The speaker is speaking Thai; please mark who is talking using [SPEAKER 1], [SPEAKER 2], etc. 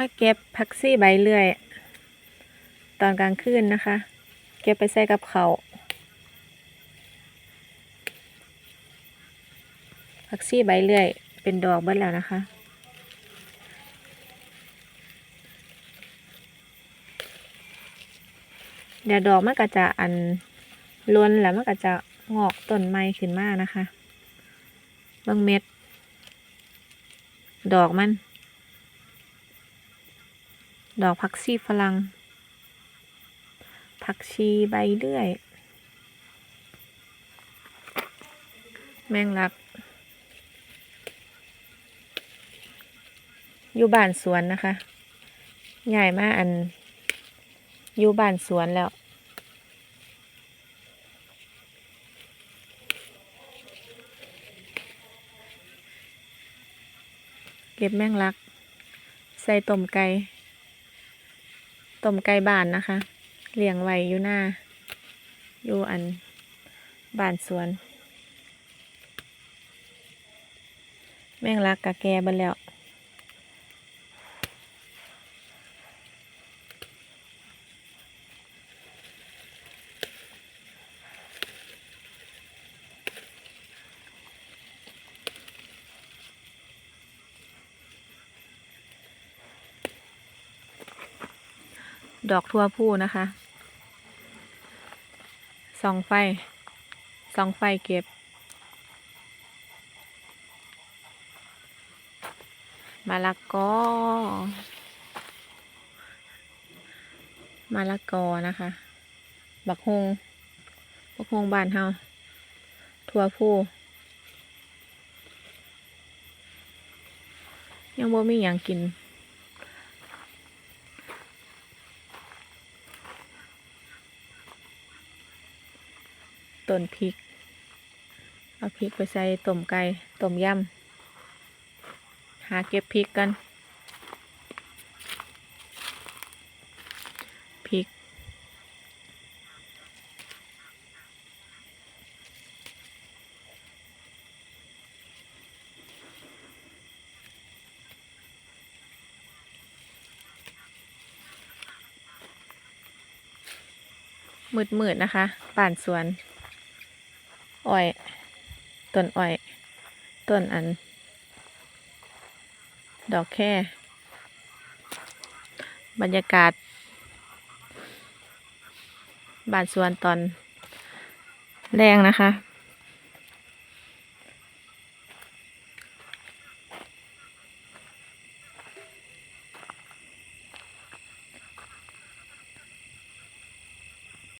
[SPEAKER 1] มาเก็บผักซี่ใบเลื่อย ตอนกลางคืนนะคะ เก็บไปใส่กับเขาผักซี่ใบเลื่อย เป็นดอกเบิดแล้วนะคะเดี๋ยวดอกมันก็จะอันล้นแล้วมันก็จะงอกต้นไม้ขึ้นมานะคะบางเม็ด ดอกมัน ดอกผักชีฝรั่ง ผักชีใบเลื่อย แมงลัก อยู่บ้านสวนนะคะ ใหญ่มากอัน อยู่บ้านสวนแล้วเก็บแมงลัก ใส่ต้มไก่ ต้มไก่บ้านนะคะเลี้ยงไว้อยู่หน้า อยู่อันบ้านสวน แมงลักกะแกบันแล้ว ดอกทั่วผู้นะคะ ส่องไฟ ส่องไฟเก็บ มาละกอ มาละกอนะคะ บักฮงบักฮงบานเฮาทั่วผู้ยังบ่มีอย่างกิน ต้นพริก เอาพริกไปใส่ต้มไก่ต้มยำหาเก็บพริกกัน พริก มืดๆนะคะ ป่านสวน อ้อยต้นอ้อยต้นอัน ดอกแค่ บรรยากาศบ้านสวนตอนแรงนะคะ